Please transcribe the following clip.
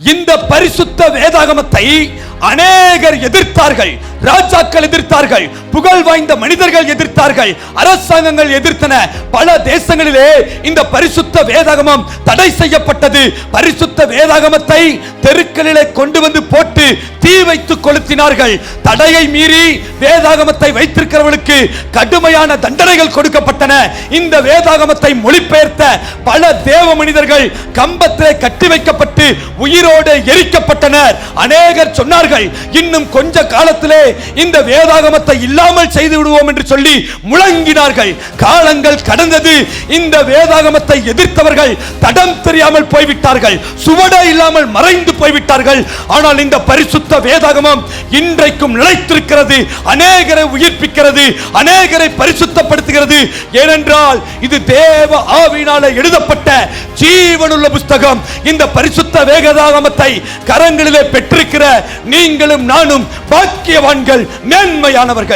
இந்த பரிசுத்த வேதாகமத்தை அநேகர் எதிர்த்தார்கள் ராஜாக்கள் எதிர்த்தார்கள் புகழ் வாய்ந்த மனிதர்கள் எதிர்த்தார்கள் அரசாங்கங்கள் எதிர்த்தன பல தேசங்களிலே இந்த பரிசுத்த வேதாகமம் தடை செய்யப்பட்டது. பரிசுத்த வேதாகமத்தை தெருக்களிலே கொண்டு வந்து போட்டு தீ வைத்து கொளுத்தினார்கள். தடையை மீறி வேதாகமத்தை வைத்திருக்கிறவர்களுக்கு கடுமையான தண்டனைகள் கொடுக்கப்பட்டன. இந்த வேதாகமத்தை மொழிபெயர்த்த பல தேவ மனிதர்கள் கம்பத்திலே கட்டி வைக்கப்பட்டு உயிரோடு எரிக்கப்பட்டனர். அநேகர் சொன்னார்கள் இன்னும் கொஞ்ச காலத்திலே இந்த வேதாகமத்தை இல்லாமல் செய்து விடுவோம் என்று சொல்லி முழங்கினார்கள். காலங்கள் கடந்தது. இந்த வேதாகமத்தை எதிர்த்தவர்கள் தடம் தெரியாமல் போய்விட்டார்கள். சுவட இல்லாமல் மறைந்து போய்விட்டார்கள். ஆனால் இந்த பரிசுத்த வேதாகமம் இன்றைக்கும் நிலைத்திருக்கிறது அநேகரை உயிர்ப்பிக்கிறது அநேகரை பரிசுத்தப்படுத்துகிறது. ஏனென்றால் இது தேவ ஆவினால எழுதப்பட்ட ஜீவனுள்ள புஸ்தகம். இந்த பரிசுத்த வேகதாகமத்தை கரங்களிலே பெற்றிருக்கிற நீங்களும் நானும் பாக்கியவான்கள் மேன்மையானவர்கள்.